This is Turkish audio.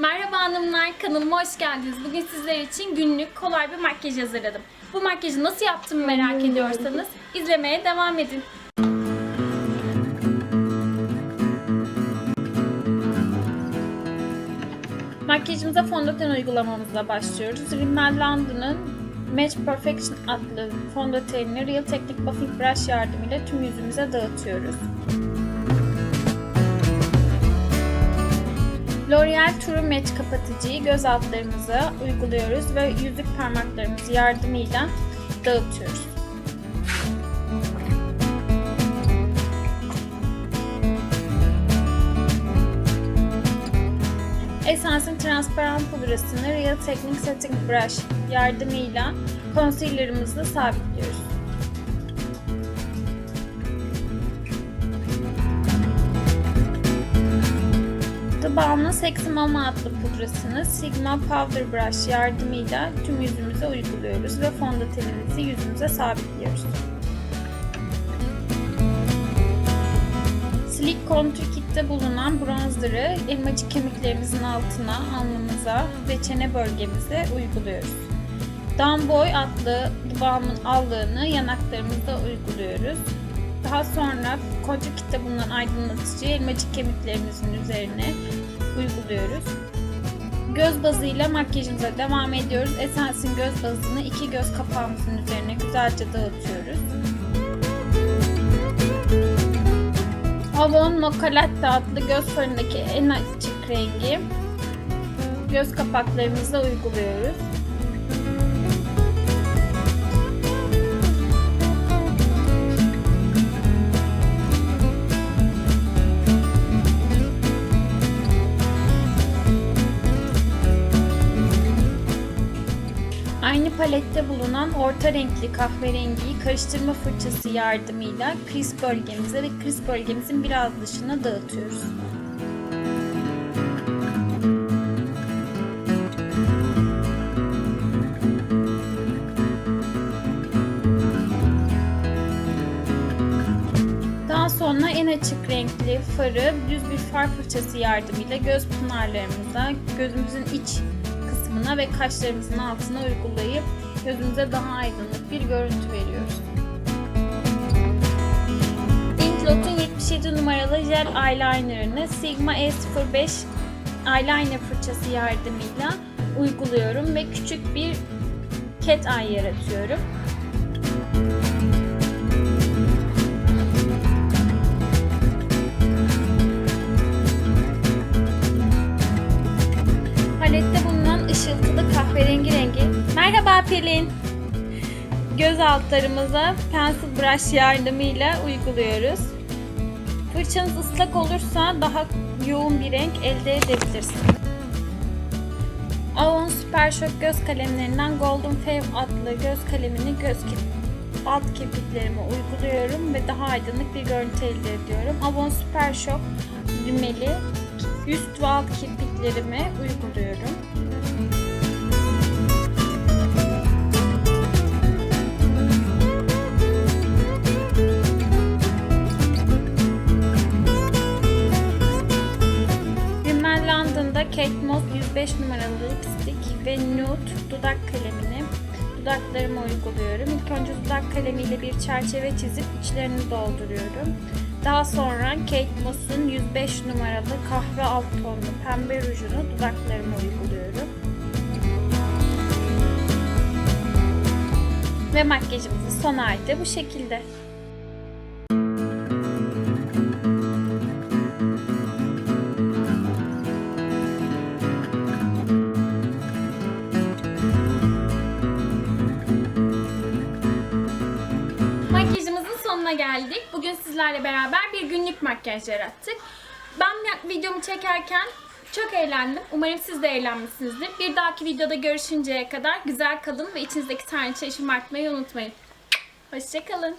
Merhaba hanımlar, kanalıma hoş geldiniz. Bugün sizler için günlük kolay bir makyaj hazırladım. Bu makyajı nasıl yaptığımı merak ediyorsanız izlemeye devam edin. Makyajımıza fondöten uygulamamızla başlıyoruz. Rimmel London'ın Match Perfection adlı fondötenini Real Technique Buffing Brush yardımıyla tüm yüzümüze dağıtıyoruz. L'Oreal True Match kapatıcıyı göz altlarımıza uyguluyoruz ve yüzük parmaklarımız yardımıyla dağıtıyoruz. Essence'in transparan pudrasını Real Technique Setting Brush yardımıyla concealer'ımızla sabitliyoruz. Balm'ın Sexy Mama adlı pudrasını Sigma Powder Brush yardımıyla tüm yüzümüze uyguluyoruz ve fondötenimizi yüzümüze sabitliyoruz. Sleek Contour Kit'te bulunan bronzer'ı elmacık kemiklerimizin altına, alnımıza ve çene bölgemize uyguluyoruz. Down Boy adlı Balm'ın allığını yanaklarımızda uyguluyoruz. Daha sonra Contour Kit'te bulunan aydınlatıcıyı elmacık kemiklerimizin üzerine uyguluyoruz. Göz bazıyla makyajımıza devam ediyoruz. Essence'in göz bazını iki göz kapağımızın üzerine güzelce dağıtıyoruz. Avon Mocha Latte adlı göz farındaki en açık rengi göz kapaklarımıza uyguluyoruz. Aynı palette bulunan orta renkli kahverengiyi karıştırma fırçası yardımıyla kriz bölgemize ve kriz bölgemizin biraz dışına dağıtıyoruz. Daha sonra en açık renkli farı düz bir far fırçası yardımıyla göz pınarlarımıza, gözümüzün iç kısmına ve kaşlarımızın altına uygulayıp gözümüze daha aydınlık bir görüntü veriyoruz. Inklot'un 77 numaralı jel eyelinerını Sigma E05 eyeliner fırçası yardımıyla uyguluyorum ve küçük bir cat eye yaratıyorum. Merhaba Pelin. Göz altlarımıza pencil brush yardımıyla uyguluyoruz. Fırçanız ıslak olursa daha yoğun bir renk elde edebilirsiniz. Avon Super Shock göz kalemlerinden Golden Fave adlı göz kalemini göz alt kirpiklerime uyguluyorum ve daha aydınlık bir görüntü elde ediyorum. Avon Super Shock düğmeli üst ve alt kirpiklerime uyguluyorum. Kate Moss 105 numaralı lipstick ve nude dudak kalemini dudaklarıma uyguluyorum. İlk önce dudak kalemiyle bir çerçeve çizip içlerini dolduruyorum. Daha sonra Kate Moss'un 105 numaralı kahve alt tonlu pembe rujunu dudaklarıma uyguluyorum. Ve makyajımızın son hali de bu şekilde. Sonuna geldik. Bugün sizlerle beraber bir günlük makyaj yarattık. Ben videomu çekerken çok eğlendim. Umarım siz de eğlenmişsinizdir. Bir dahaki videoda görüşünceye kadar güzel kalın ve içinizdeki tanrıçayı şımartmayı unutmayın. Hoşçakalın.